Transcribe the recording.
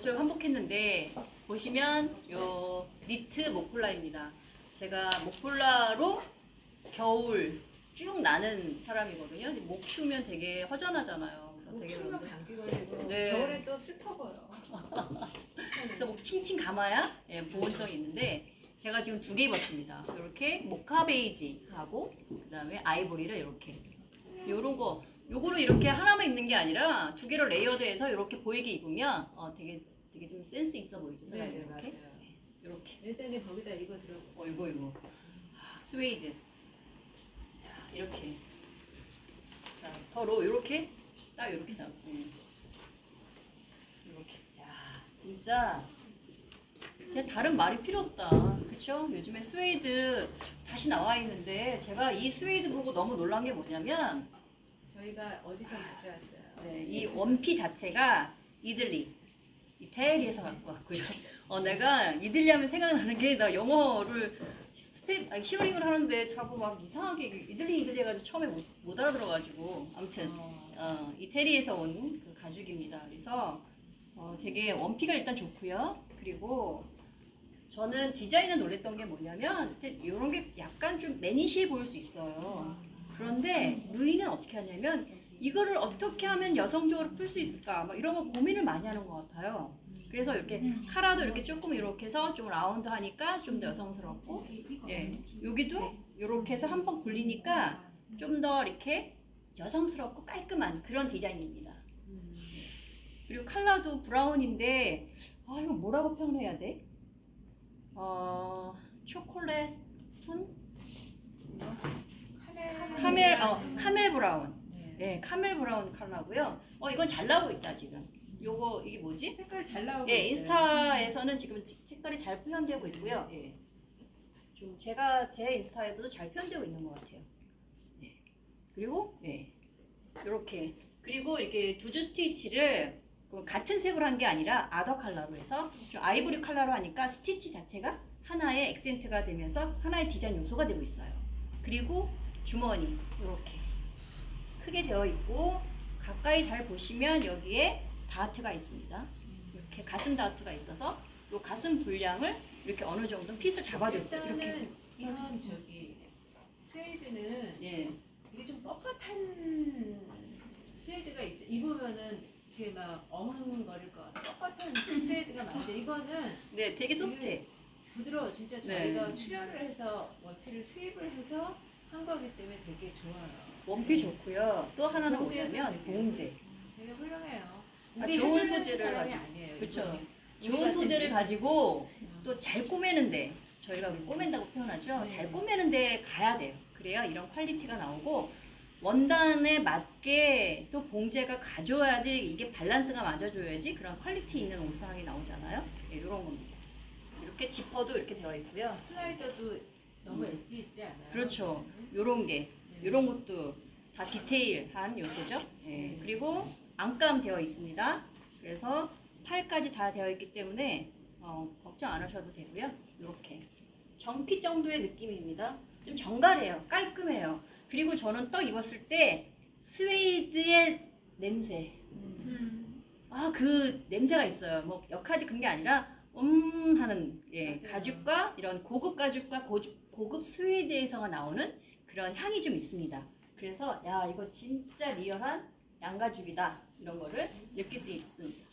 옷을 환복했는데 보시면 요 니트 목폴라입니다. 제가 목폴라로 겨울 쭉 나는 사람이거든요. 목 추우면 되게 허전하잖아요. 그래서 목 되게 추우면 여러분들 감기 걸리고 네. 겨울에 또 슬퍼 보여. 그래서 목 칭칭 감아야 예, 보온성이 있는데 제가 지금 두 개 입었습니다. 이렇게 모카 베이지하고 그다음에 아이보리를 이렇게 요런 거 요거를 이렇게 하나만 입는 게 아니라 두 개를 레이어드해서 이렇게 보이게 입으면 어, 되게 되게 좀 센스 있어 보이죠. 제가 네, 이렇게? 맞아요. 이렇게. 예전에 거기다 이거 들어보. 어 이거 이거. 아, 스웨이드. 야, 이렇게. 자 더로 이렇게? 딱 이렇게 잡고 이렇게. 야 진짜. 그냥 다른 말이 필요 없다. 그쵸? 요즘에 스웨이드 다시 나와 있는데 제가 이 스웨이드 보고 너무 놀란 게 뭐냐면 저희가 어디서 가져왔어요? 네, 이 원피 자체가 이들리 이태리에서 갖고 왔고요. 어, 내가 이들리 하면 생각나는 게 나 영어를 스페 아니, 히어링을 하는데 자꾸 막 이상하게 이들리 이들리 해가지고 처음에 못, 못 알아들어가지고 아무튼 어, 어, 이태리에서 온 그 가죽입니다. 그래서 어, 되게 원피가 일단 좋고요. 그리고 저는 디자인을 놀랬던 게 뭐냐면 이런 게 약간 좀 매니시해 보일 수 있어요. 그런데 누이는 어떻게 하냐면 이거를 어떻게 하면 여성적으로 풀 수 있을까 막 이런 걸 고민을 많이 하는 것 같아요. 그래서 이렇게 카라도 이렇게 조금 이렇게 해서 좀 라운드 하니까 좀 더 여성스럽고 예 여기도 이렇게 해서 한 번 굴리니까 좀 더 이렇게 여성스럽고 깔끔한 그런 디자인입니다. 음. 그리고 컬러도 브라운인데 아 이거 뭐라고 표현해야 돼? 어 초콜릿 톤? 어 카멜 브라운. 네. 네, 카멜 브라운 컬러고요. 어, 이건 잘 나오고 있다 지금. 요거 이게 뭐지? 색깔 잘 나오고 예, 있어요. 인스타에서는 지금 지- 색깔이 잘 표현되고 있고요. 예. 좀 제가 제 인스타에도 잘 표현되고 있는 것 같아요. 예. 그리고 예, 이렇게 그리고 이렇게 두즈 스티치를 그 같은 색으로 한 게 아니라 아더 컬러로 해서 좀 아이보리 컬러로 하니까 스티치 자체가 하나의 액센트가 되면서 하나의 디자인 요소가 되고 있어요. 그리고 주머니 이렇게 크게 되어 있고 가까이 잘 보시면 여기에 다트가 있습니다. 이렇게 가슴 다트가 있어서 이 가슴 분량을 이렇게 어느 정도 핏을 잡아줬어요. 이렇게. 일단은 이런 저기 스웨이드는 예. 이게 좀 뻣뻣한 스웨이드가 있죠. 입으면은 이게 막 어흥거릴 것 같아. 뻣뻣한 스웨이드가 많은데 이거는 네, 되게 소프트해. 부드러워. 진짜 네. 저희가 출혈을 해서 원피를 수입을 해서 한 거기 때문에 되게 좋아요. 원피 좋고요. 또 하나는 뭐냐면 되게 봉제. 되게 훌륭해요. 아, 우리 좋은 해주는 소재를 사람이 가지고. 아니에요. 그쵸. 이거는. 좋은 우리가 소재를 되게- 가지고 음. 또잘 꼬매는데 저희가 우리 꼬맨다고 표현하죠. 네. 잘 꼬매는데 가야 돼요. 그래야 이런 퀄리티가 나오고 원단에 맞게 또 봉제가 가져야지 이게 밸런스가 맞아줘야지 그런 퀄리티 있는 옷상이 나오잖아요. 네, 이런 겁니다. 이렇게 지퍼도 이렇게 되어 있고요. 슬라이더도 너무 엣지 있지 않아요? 음. 그렇죠. 요런 게 네. 이런 것도 다 디테일한 요소죠. 예, 그리고 안감 되어 있습니다. 그래서 팔까지 다 되어 있기 때문에 어, 걱정 안 하셔도 되고요. 이렇게 정피 정도의 느낌입니다. 좀 정갈해요. 깔끔해요. 그리고 저는 또 입었을 때 스웨이드의 냄새. 음. 아, 그 냄새가 있어요. 뭐 역하지 그런 게 아니라 음 하는 예, 맞아요. 가죽과 이런 고급 가죽과 고주- 고급 스웨이드에서 나오는 그런 향이 좀 있습니다. 그래서 야 이거 진짜 리얼한 양가죽이다 이런 거를 느낄 수 있습니다.